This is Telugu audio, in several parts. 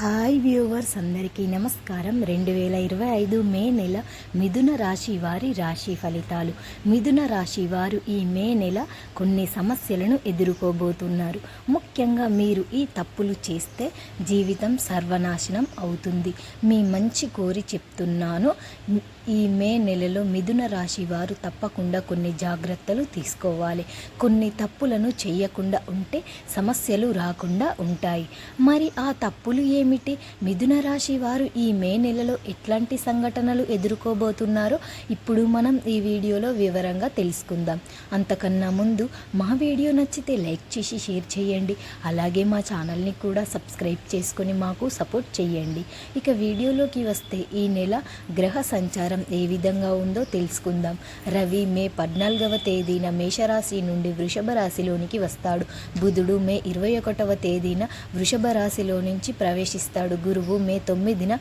హాయ్ వ్యూవర్స్ అందరికీ నమస్కారం. రెండు వేల ఇరవై ఐదు మే నెల మిథున రాశి వారి రాశి ఫలితాలు. మిథున రాశి వారు ఈ మే నెల కొన్ని సమస్యలను ఎదుర్కోబోతున్నారు. ముఖ్యంగా మీరు ఈ తప్పులు చేస్తే జీవితం సర్వనాశనం అవుతుంది. మీ మంచి కోరి చెప్తున్నాను. ఈ మే నెలలో మిథున రాశి వారు తప్పకుండా కొన్ని జాగ్రత్తలు తీసుకోవాలి. కొన్ని తప్పులను చేయకుండా ఉంటే సమస్యలు రాకుండా ఉంటాయి. మరి ఆ తప్పులు ఏమిటి? మిథున రాశి వారు ఈ మే నెలలో ఎట్లాంటి సంఘటనలు ఎదుర్కోబోతున్నారో ఇప్పుడు మనం ఈ వీడియోలో వివరంగా తెలుసుకుందాం. అంతకన్నా ముందు మా వీడియో నచ్చితే లైక్ చేసి షేర్ చేయండి. అలాగే మా ఛానల్ని కూడా సబ్స్క్రైబ్ చేసుకొని మాకు సపోర్ట్ చేయండి. ఇక వీడియోలోకి వస్తే ఈ నెల గ్రహ సంచారం ఏ విధంగా ఉందో తెలుసుకుందాం. రవి మే పద్నాలుగవ తేదీన మేషరాశి నుండి వృషభ రాశిలోనికి వస్తాడు. బుధుడు మే ఇరవై ఒకటవ తేదీన వృషభ రాశిలో నుంచి ప్రవేశిస్తాడు. గురువు మే తొమ్మిదిన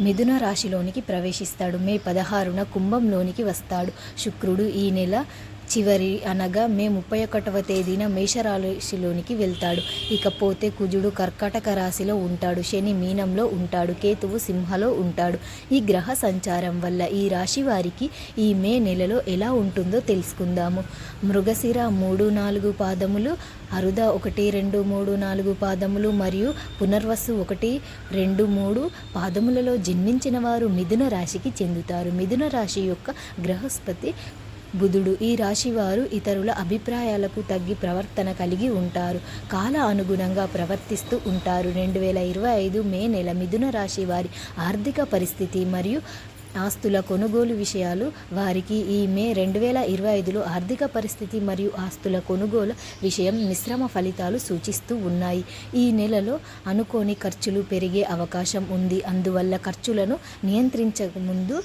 మిథున రాశిలోనికి ప్రవేశిస్తాడు. మే పదహారున కుంభంలోనికి వస్తాడు. శుక్రుడు ఈ నెల చివరి అనగా మే ముప్పై ఒకటవ తేదీన మేషరాశిలోనికి వెళ్తాడు. ఇకపోతే కుజుడు కర్కాటక రాశిలో ఉంటాడు. శని మీనంలో ఉంటాడు. కేతువు సింహలో ఉంటాడు. ఈ గ్రహ సంచారం వల్ల ఈ రాశి వారికి ఈ మే నెలలో ఎలా ఉంటుందో తెలుసుకుందాము. మృగశిర మూడు నాలుగు పాదములు అరుద ఒకటి రెండు మూడు నాలుగు పాదములు మరియు పునర్వసు ఒకటి రెండు మూడు పాదములలో జన్మించిన వారు మిథున రాశికి చెందుతారు. మిథున రాశి యొక్క గ్రహస్పతి బుధుడు. ఈ రాశివారు ఇతరుల అభిప్రాయాలకు తగ్గి ప్రవర్తన కలిగి ఉంటారు. కాల అనుగుణంగా ప్రవర్తిస్తూ ఉంటారు. రెండు వేల ఇరవై ఐదు మే నెల మిథున రాశి వారి ఆర్థిక పరిస్థితి మరియు ఆస్తుల కొనుగోలు విషయాలు వారికి ఈ మే రెండు వేల ఇరవై ఐదులో ఆర్థిక పరిస్థితి మరియు ఆస్తుల కొనుగోలు విషయం మిశ్రమ ఫలితాలు సూచిస్తూ ఉన్నాయి. ఈ నెలలో అనుకోని ఖర్చులు పెరిగే అవకాశం ఉంది. అందువల్ల ఖర్చులను నియంత్రించక ముందు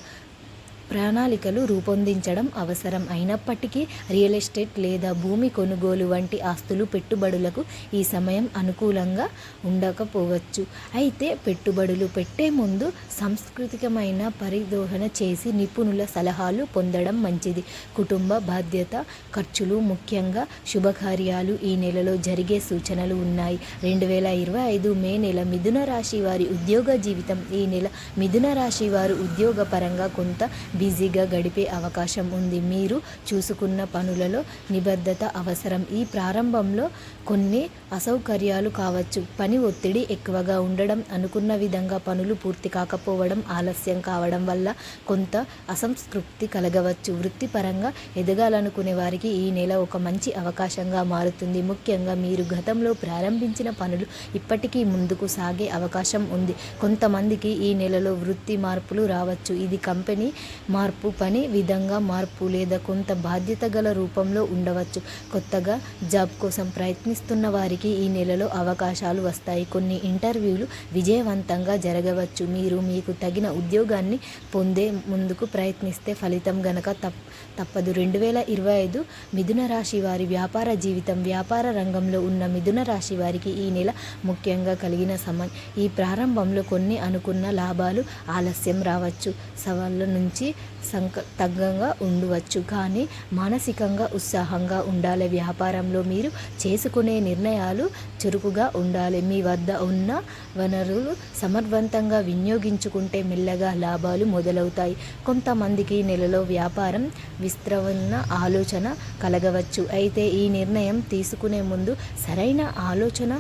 ప్రణాళికలు రూపొందించడం అవసరం. అయినప్పటికీ రియల్ ఎస్టేట్ లేదా భూమి కొనుగోలు వంటి ఆస్తులు పెట్టుబడులకు ఈ సమయం అనుకూలంగా ఉండకపోవచ్చు. అయితే పెట్టుబడులు పెట్టే ముందు సాంస్కృతికమైన పరిదోహన చేసి నిపుణుల సలహాలు పొందడం మంచిది. కుటుంబ బాధ్యత ఖర్చులు ముఖ్యంగా శుభకార్యాలు ఈ నెలలో జరిగే సూచనలు ఉన్నాయి. రెండు వేల ఇరవై ఐదు మే నెల మిథున రాశి వారి ఉద్యోగ జీవితం ఈ నెల మిథున రాశి వారు ఉద్యోగపరంగా కొంత బిజీగా గడిపే అవకాశం ఉంది. మీరు చూసుకున్న పనులలో నిబద్ధత అవసరం. ఈ ప్రారంభంలో కొన్ని అసౌకర్యాలు కావచ్చు. పని ఒత్తిడి ఎక్కువగా ఉండడం అనుకున్న విధంగా పనులు పూర్తి కాకపోవడం ఆలస్యం కావడం వల్ల కొంత అసంతృప్తి కలగవచ్చు. వృత్తిపరంగా ఎదగాలనుకునే వారికి ఈ నెల ఒక మంచి అవకాశంగా మారుతుంది. ముఖ్యంగా మీరు గతంలో ప్రారంభించిన పనులు ఇప్పటికీ ముందుకు సాగే అవకాశం ఉంది. కొంతమందికి ఈ నెలలో వృత్తి మార్పులు రావచ్చు. ఇది కంపెనీ మార్పు పని విధంగా మార్పు లేదా కొంత బాధ్యత గల రూపంలో ఉండవచ్చు. కొత్తగా జాబ్ కోసం ప్రయత్నిస్తున్న వారికి ఈ నెలలో అవకాశాలు వస్తాయి. కొన్ని ఇంటర్వ్యూలు విజయవంతంగా జరగవచ్చు. మీరు మీకు తగిన ఉద్యోగాన్ని పొందే ముందుకు ప్రయత్నిస్తే ఫలితం గనక తప్ తప్పదు. రెండు వేల ఇరవై ఐదు మిథున రాశి వారి వ్యాపార జీవితం వ్యాపార రంగంలో ఉన్న మిథున రాశి వారికి ఈ నెల ముఖ్యంగా కలిగిన సమయం. ఈ ప్రారంభంలో కొన్ని అనుకున్న లాభాలు ఆలస్యం రావచ్చు. సవాళ్ళ నుంచి సంక తగ్గంగా ఉండవచ్చు. కానీ మానసికంగా ఉత్సాహంగా ఉండాలి. వ్యాపారంలో మీరు చేసుకునే నిర్ణయాలు చురుకుగా ఉండాలి. మీ వద్ద ఉన్న వనరులు సమర్థవంతంగా వినియోగించుకుంటే మెల్లగా లాభాలు మొదలవుతాయి. కొంతమందికి నెలలో వ్యాపారం విస్తరణ ఆలోచన కలగవచ్చు. అయితే ఈ నిర్ణయం తీసుకునే ముందు సరైన ఆలోచన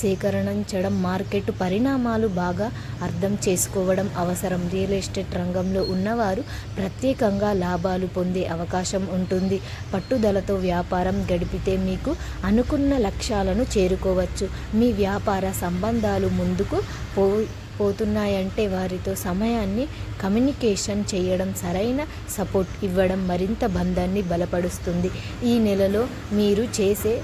సేకరించడం మార్కెట్ పరిణామాలు బాగా అర్థం చేసుకోవడం అవసరం. రియల్ ఎస్టేట్ రంగంలో ఉన్నవారు ప్రత్యేకంగా లాభాలు పొందే అవకాశం ఉంటుంది. పట్టుదలతో వ్యాపారం గడిపితే మీకు అనుకున్న లక్ష్యాలను చేరుకోవచ్చు. మీ వ్యాపార సంబంధాలు ముందుకు పో పోతున్నాయంటే వారితో సమయాన్ని కమ్యూనికేషన్ చేయడం సరైన సపోర్ట్ ఇవ్వడం మరింత బంధాన్ని బలపరుస్తుంది. ఈ నెలలో మీరు చేసే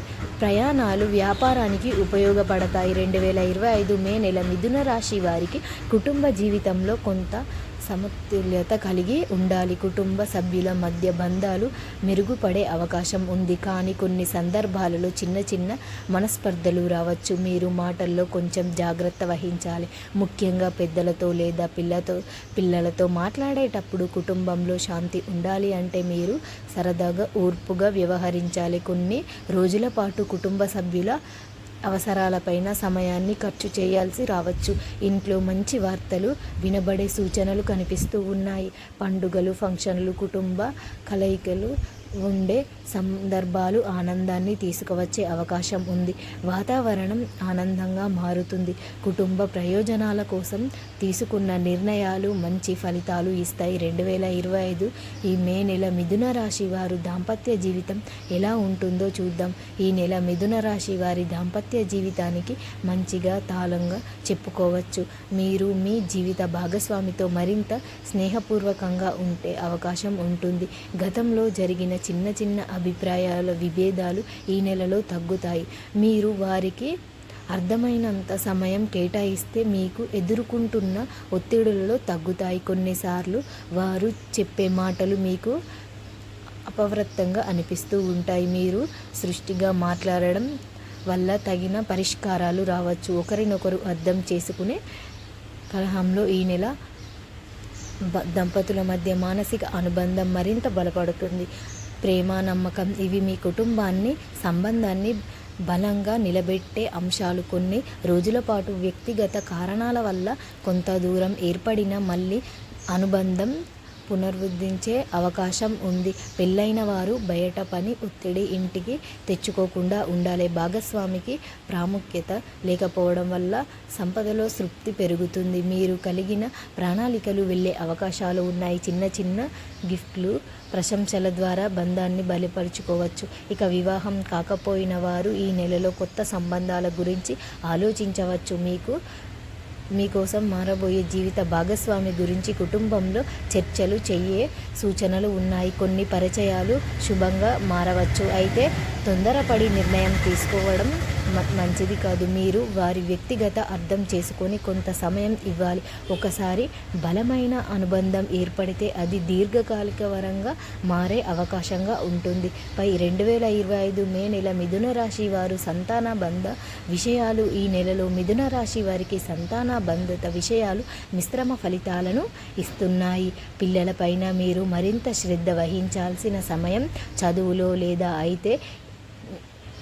ప్రయాణాలు వ్యాపారానికి ఉపయోగపడతాయి. రెండు వేల ఇరవై ఐదు మే నెల మిథున రాశి వారికి కుటుంబ జీవితంలో కొంత సమతుల్యత కలిగి ఉండాలి. కుటుంబ సభ్యుల మధ్య బంధాలు మెరుగుపడే అవకాశం ఉంది. కానీ కొన్ని సందర్భాలలో చిన్న చిన్న మనస్పర్ధలు రావచ్చు. మీరు మాటల్లో కొంచెం జాగ్రత్త వహించాలి. ముఖ్యంగా పెద్దలతో లేదా పిల్లతో పిల్లలతో మాట్లాడేటప్పుడు కుటుంబంలో శాంతి ఉండాలి అంటే మీరు సరదాగా ఓర్పుగా వ్యవహరించాలి. కొన్ని రోజుల పాటు కుటుంబ సభ్యుల అవసరాలపైన సమయాన్ని ఖర్చు చేయాల్సి రావచ్చు. ఇంట్లో మంచి వార్తలు వినబడే సూచనలు కనిపిస్తూ ఉన్నాయి. పండుగలు ఫంక్షన్లు కుటుంబ కలయికలు ఉండే సందర్భాలు ఆనందాన్ని తీసుకువచ్చే అవకాశం ఉంది. వాతావరణం ఆనందంగా మారుతుంది. కుటుంబ ప్రయోజనాల కోసం తీసుకున్న నిర్ణయాలు మంచి ఫలితాలు ఇస్తాయి. రెండు వేల ఇరవై ఐదు ఈ మే నెల మిథున రాశి వారు దాంపత్య జీవితం ఎలా ఉంటుందో చూద్దాం. ఈ నెల మిథున రాశి వారి దాంపత్య జీవితానికి మంచిగా తాళంగా చెప్పుకోవచ్చు. మీరు మీ జీవిత భాగస్వామితో మరింత స్నేహపూర్వకంగా ఉండే అవకాశం ఉంటుంది. గతంలో జరిగిన చిన్న చిన్న అభిప్రాయాల విభేదాలు ఈ నెలలో తగ్గుతాయి. మీరు వారికి అర్థమైనంత సమయం కేటాయిస్తే మీకు ఎదుర్కొంటున్న ఒత్తిడులలో తగ్గుతాయి. కొన్నిసార్లు వారు చెప్పే మాటలు మీకు అపవృత్తంగా అనిపిస్తూ ఉంటాయి. మీరు సృష్టిగా మాట్లాడడం వల్ల తగిన పరిష్కారాలు రావచ్చు. ఒకరినొకరు అర్థం చేసుకునే కలహంలో ఈ నెల దంపతుల మధ్య మానసిక అనుబంధం మరింత బలపడుతుంది. ప్రేమ నమ్మకం. ఇవి మీ కుటుంబాన్ని సంబంధాన్ని బలంగా నిలబెట్టే అంశాలు కొన్ని. రోజుల పాటు వ్యక్తిగత కారణాల వల్ల కొంత దూరం ఏర్పడిన మళ్ళీ అనుబంధం పునరుద్ధరించే అవకాశం ఉంది. పెళ్ళైన వారు బయట పని ఒత్తిడి ఇంటికి తెచ్చుకోకుండా ఉండాలి. భాగస్వామికి ప్రాముఖ్యత లేకపోవడం వల్ల సంపదలో తృప్తి పెరుగుతుంది. మీరు కలిగిన ప్రణాళికలు వెళ్ళే అవకాశాలు ఉన్నాయి. చిన్న చిన్న గిఫ్ట్లు ప్రశంసల ద్వారా బంధాన్ని బలపరుచుకోవచ్చు. ఇక వివాహం కాకపోయిన వారు ఈ నెలలో కొత్త సంబంధాల గురించి ఆలోచించవచ్చు. మీకు మీకోసం మారబోయే జీవిత భాగస్వామి గురించి కుటుంబంలో చర్చలు చెయ్యే సూచనలు ఉన్నాయి. కొన్ని పరిచయాలు శుభంగా మారవచ్చు. అయితే తొందరపడి నిర్ణయం తీసుకోవడం మంచిది కాదు. మీరు వారి వ్యక్తిగత అర్థం చేసుకొని కొంత సమయం ఇవ్వాలి. ఒకసారి బలమైన అనుబంధం ఏర్పడితే అది దీర్ఘకాలిక వరంగా మారే అవకాశంగా ఉంటుంది. పై రెండు వేల ఇరవై ఐదు మే నెల మిథున రాశి వారు సంతాన బంధ విషయాలు ఈ నెలలో మిథున రాశి వారికి సంతాన బంధత విషయాలు మిశ్రమ ఫలితాలను ఇస్తున్నాయి. పిల్లలపైన మీరు మరింత శ్రద్ధ వహించాల్సిన సమయం చదువులో లేదా అయితే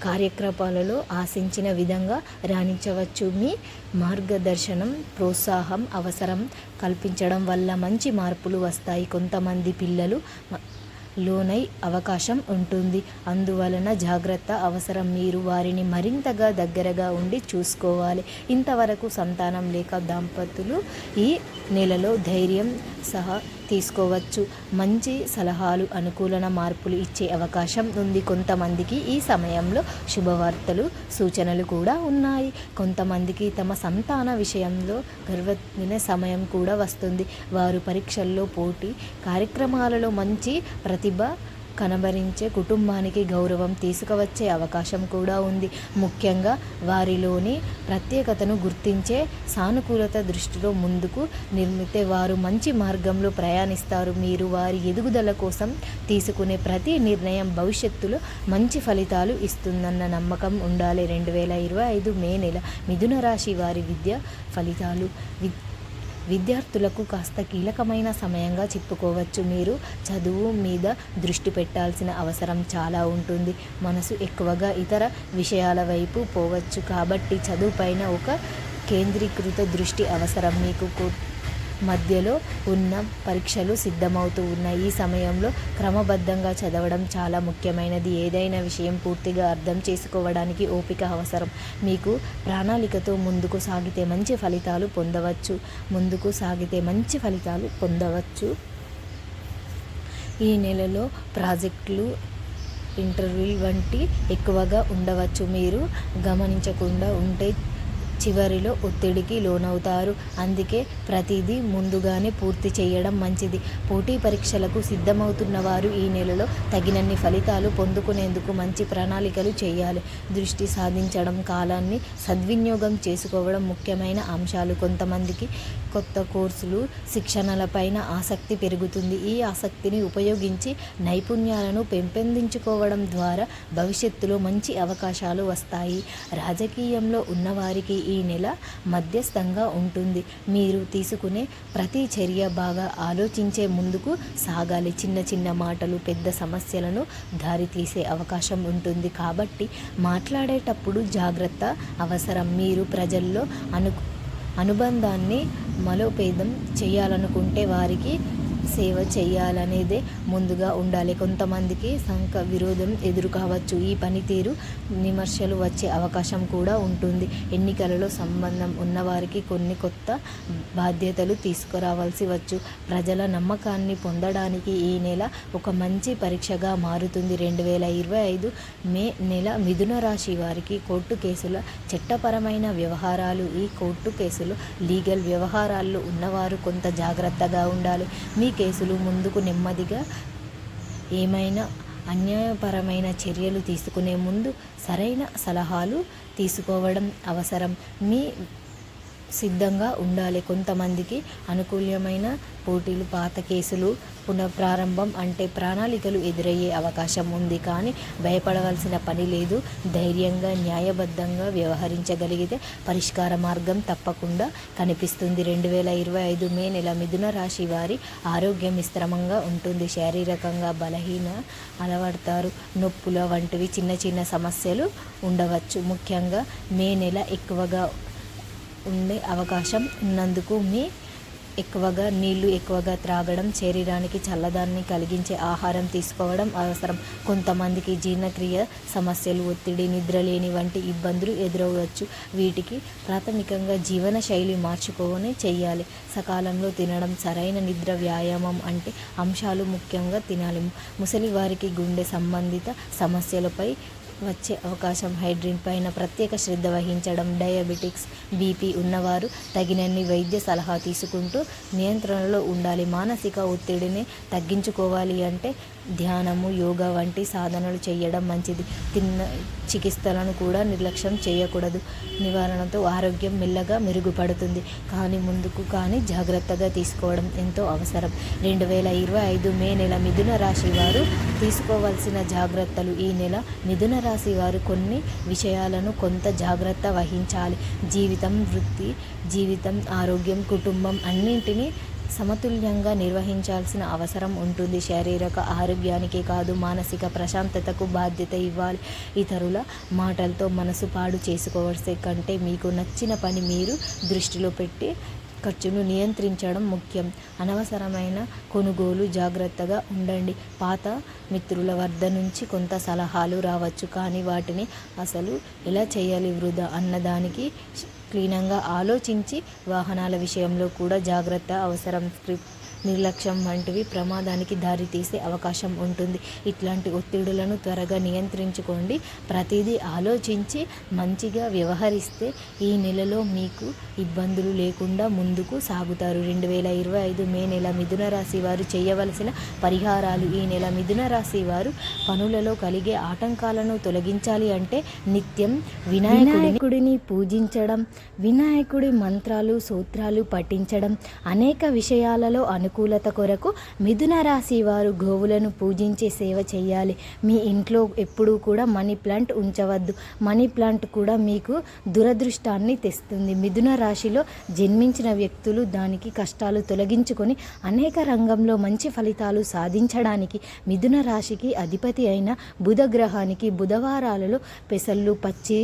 కార్యక్రమాలలో ఆశించిన విధంగా రాణించవచ్చు. మీ మార్గదర్శనం ప్రోత్సాహం అవసరం. కల్పించడం వల్ల మంచి మార్పులు వస్తాయి. కొంతమంది పిల్లలు లోనై అవకాశం ఉంటుంది. అందువలన జాగ్రత్త అవసరం. మీరు వారిని మరింతగా దగ్గరగా ఉండి చూసుకోవాలి. ఇంతవరకు సంతానం లేక దంపతులు ఈ నెలలో ధైర్యం సహా తీసుకోవచ్చు. మంచి సలహాలు అనుకూలన మార్పులు ఇచ్చే అవకాశం ఉంది. కొంతమందికి ఈ సమయంలో శుభవార్తలు సూచనలు కూడా ఉన్నాయి. కొంతమందికి తమ సంతాన విషయంలో గర్వమైన సమయం కూడా వస్తుంది. వారు పరీక్షల్లో పోటీ కార్యక్రమాలలో మంచి ప్రతిభ కనబరించే కుటుంబానికి గౌరవం తీసుకువచ్చే అవకాశం కూడా ఉంది. ముఖ్యంగా వారిలోని ప్రత్యేకతను గుర్తించే సానుకూలత దృష్టిలో ముందుకు నిర్మితే వారు మంచి మార్గంలో ప్రయాణిస్తారు. మీరు వారి ఎదుగుదల కోసం తీసుకునే ప్రతి నిర్ణయం భవిష్యత్తులో మంచి ఫలితాలు ఇస్తుందన్న నమ్మకం ఉండాలి. రెండు వేల ఇరవై ఐదు మే నెల మిథున రాశి వారి విద్య ఫలితాలు. విద్య విద్యార్థులకు కాస్త కీలకమైన సమయంగా చెప్పుకోవచ్చు మీరు. చదువు మీద దృష్టి పెట్టాల్సిన అవసరం చాలా ఉంటుంది. మనసు ఎక్కువగా ఇతర విషయాల వైపు పోవచ్చు కాబట్టి చదువుపైన ఒక కేంద్రీకృత దృష్టి అవసరం. మీకు కు- మధ్యలో ఉన్న పరీక్షలు సిద్ధమవుతూ ఉన్నాయి. ఈ సమయంలో క్రమబద్ధంగా చదవడం చాలా ముఖ్యమైనది. ఏదైనా విషయం పూర్తిగా అర్థం చేసుకోవడానికి ఓపిక అవసరం. మీకు ప్రణాళికతో ముందుకు సాగితే మంచి ఫలితాలు పొందవచ్చు. ముందుకు సాగితే మంచి ఫలితాలు పొందవచ్చు. ఈ నెలలో ప్రాజెక్టులు ఇంటర్వ్యూ వంటి ఎక్కువగా ఉండవచ్చు. మీరు గమనించకుండా ఉంటే చివరిలో ఒత్తిడికి లోనవుతారు. అందుకే ప్రతిదీ ముందుగానే పూర్తి చేయడం మంచిది. పోటీ పరీక్షలకు సిద్ధమవుతున్న వారు ఈ నెలలో తగినన్ని ఫలితాలు పొందుకునేందుకు మంచి ప్రణాళికలు చేయాలి. దృష్టి సాధించడం కాలాన్ని సద్వినియోగం చేసుకోవడం ముఖ్యమైన అంశాలు. కొంతమందికి కొత్త కోర్సులు శిక్షణలపైన ఆసక్తి పెరుగుతుంది. ఈ ఆసక్తిని ఉపయోగించి నైపుణ్యాలను పెంపొందించుకోవడం ద్వారా భవిష్యత్తులో మంచి అవకాశాలు వస్తాయి. రాజకీయంలో ఉన్నవారికి ఈ నెల మధ్యస్థంగా ఉంటుంది. మీరు తీసుకునే ప్రతి చర్య బాగా ఆలోచించే ముందుకు సాగాలి. చిన్న చిన్న మాటలు పెద్ద సమస్యలను దారితీసే అవకాశం ఉంటుంది. కాబట్టి మాట్లాడేటప్పుడు జాగ్రత్త అవసరం. మీరు ప్రజల్లో అను అనుబంధాన్ని మలోపేదం చేయాలనుకుంటే వారికి సేవ చేయాలనేదే ముందుగా ఉండాలి. కొంతమందికి సంక విరోధం ఎదురు కావచ్చు. ఈ పనితీరు విమర్శలు వచ్చే అవకాశం కూడా ఉంటుంది. ఎన్నికలలో సంబంధం ఉన్నవారికి కొన్ని కొత్త బాధ్యతలు తీసుకురావాల్సి వచ్చు. ప్రజల నమ్మకాన్ని పొందడానికి ఈ నెల ఒక మంచి పరీక్షగా మారుతుంది. రెండు వేల ఇరవై ఐదు మే నెల మిథున రాశి వారికి కోర్టు కేసుల చట్టపరమైన వ్యవహారాలు ఈ కోర్టు కేసులు లీగల్ వ్యవహారాల్లో ఉన్నవారు కొంత జాగ్రత్తగా ఉండాలి. మీ కేసులు ముందుకు నెమ్మదిగా ఏమైనా అన్యాయపరమైన చర్యలు తీసుకునే ముందు సరైన సలహాలు తీసుకోవడం అవసరం. మీ సిద్ధంగా ఉండాలి. కొంతమందికి అనుకూలమైన పోటీలు పాత కేసులు పునఃప్రారంభం అంటే ప్రణాళికలు ఎదురయ్యే అవకాశం ఉంది కానీ భయపడవలసిన పని లేదు. ధైర్యంగా న్యాయబద్ధంగా వ్యవహరించగలిగితే పరిష్కార మార్గం తప్పకుండా కనిపిస్తుంది. రెండు వేల ఇరవై ఐదు మే నెల మిథున రాశి వారి ఆరోగ్యం మిశ్రమంగా ఉంటుంది. శారీరకంగా బలహీన అలవడతారు నొప్పుల వంటివి చిన్న చిన్న సమస్యలు ఉండవచ్చు. ముఖ్యంగా మే నెల ఎక్కువగా ఉండే అవకాశం ఉన్నందుకు మీ ఎక్కువగా నీళ్ళు ఎక్కువగా త్రాగడం శరీరానికి చల్లదాన్ని కలిగించే ఆహారం తీసుకోవడం అవసరం. కొంతమందికి జీర్ణక్రియ సమస్యలు ఒత్తిడి నిద్రలేని వంటి ఇబ్బందులు ఎదురవచ్చు. వీటికి ప్రాథమికంగా జీవన శైలి మార్చుకొని చేయాలి సకాలంలో తినడం సరైన నిద్ర వ్యాయామం అంటే అంశాలు ముఖ్యంగా తినాలి. ముసలి వారికి గుండె సంబంధిత సమస్యలపై వచ్చే అవకాశం. హైడ్రిన్ పైన ప్రత్యేక శ్రద్ధ వహించడం డయాబెటిక్స్ బీపీ ఉన్నవారు తగినన్ని వైద్య సలహా తీసుకుంటూ నియంత్రణలో ఉండాలి. మానసిక ఒత్తిడిని తగ్గించుకోవాలి అంటే ధ్యానము యోగా వంటి సాధనలు చేయడం మంచిది. తిన్న చికిత్సలను కూడా నిర్లక్ష్యం చేయకూడదు. నివారణతో ఆరోగ్యం మెల్లగా మెరుగుపడుతుంది. కానీ ముందుకు కానీ జాగ్రత్తగా తీసుకోవడం ఎంతో అవసరం. రెండు వేల ఇరవై ఐదు మే నెల మిథున రాశి వారు తీసుకోవాల్సిన జాగ్రత్తలు. ఈ నెల మిథున రాశి వారు కొన్ని విషయాలను కొంత జాగ్రత్త వహించాలి. జీవితం వృత్తి జీవితం ఆరోగ్యం కుటుంబం అన్నింటినీ సమతుల్యంగా నిర్వహించాల్సిన అవసరం ఉంటుంది. శారీరక ఆరోగ్యానికే కాదు మానసిక ప్రశాంతతకు బాధ్యత ఇవ్వాలి. ఇతరుల మాటలతో మనసు పాడు చేసుకోవాల్సే కంటే మీకు నచ్చిన పని మీరు దృష్టిలో పెట్టి ఖర్చును నియంత్రించడం ముఖ్యం. అనవసరమైన కొనుగోలు జాగ్రత్తగా ఉండండి. పాత మిత్రుల వద్ద నుంచి కొంత సలహాలు రావచ్చు కానీ వాటిని అసలు ఎలా చేయాలి వృధా అన్నదానికి క్లీనంగా ఆలోచించి వాహనాల విషయంలో కూడా జాగ్రత్త అవసరం. స్క్రిప్ట్ నిర్లక్ష్యం వంటివి ప్రమాదానికి దారితీసే అవకాశం ఉంటుంది. ఇట్లాంటి ఒత్తిడులను త్వరగా నియంత్రించుకోండి. ప్రతిదీ ఆలోచించి మంచిగా వ్యవహరిస్తే ఈ నెలలో మీకు ఇబ్బందులు లేకుండా ముందుకు సాగుతారు. రెండు వేల ఇరవై ఐదు మే నెల మిథున రాశి వారు చేయవలసిన పరిహారాలు. ఈ నెల మిథున రాశి వారు పనులలో కలిగే ఆటంకాలను తొలగించాలి అంటే నిత్యం వినాయకుడిని పూజించడం వినాయకుడి మంత్రాలు సూత్రాలు పఠించడం అనేక విషయాలలో అనుకూలత కొరకు మిథున రాశి వారు గోవులను పూజించే సేవ చేయాలి. మీ ఇంట్లో ఎప్పుడూ కూడా మనీ ప్లాంట్ ఉంచవద్దు. మనీ ప్లాంట్ కూడా మీకు దురదృష్టాన్ని తెస్తుంది. మిథున రాశిలో జన్మించిన వ్యక్తులు దానికి కష్టాలు తొలగించుకొని అనేక రంగంలో మంచి ఫలితాలు సాధించడానికి మిథున రాశికి అధిపతి అయిన బుధ గ్రహానికి బుధవారాలలో పెసళ్ళు పచ్చి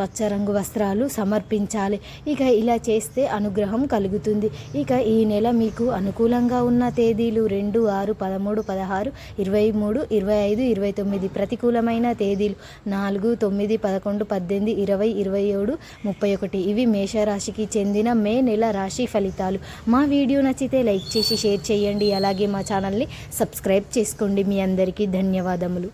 పచ్చరంగు వస్త్రాలు సమర్పించాలి. ఇక ఇలా చేస్తే అనుగ్రహం కలుగుతుంది. ఇక ఈ నెల మీకు అనుకూలంగా ఉన్న తేదీలు రెండు ఆరు పదమూడు పదహారు ఇరవై మూడు ఇరవై ఐదు ఇరవై తొమ్మిది ప్రతికూలమైన తేదీలు నాలుగు తొమ్మిది పదకొండు పద్దెనిమిది ఇరవై ఇరవై ఏడు ముప్పై ఒకటి. ఇవి మేషరాశికి చెందిన మే నెల రాశి ఫలితాలు. మా వీడియో నచ్చితే లైక్ చేసి షేర్ చేయండి. అలాగే మా ఛానల్ని సబ్స్క్రైబ్ చేసుకోండి. మీ అందరికీ ధన్యవాదములు.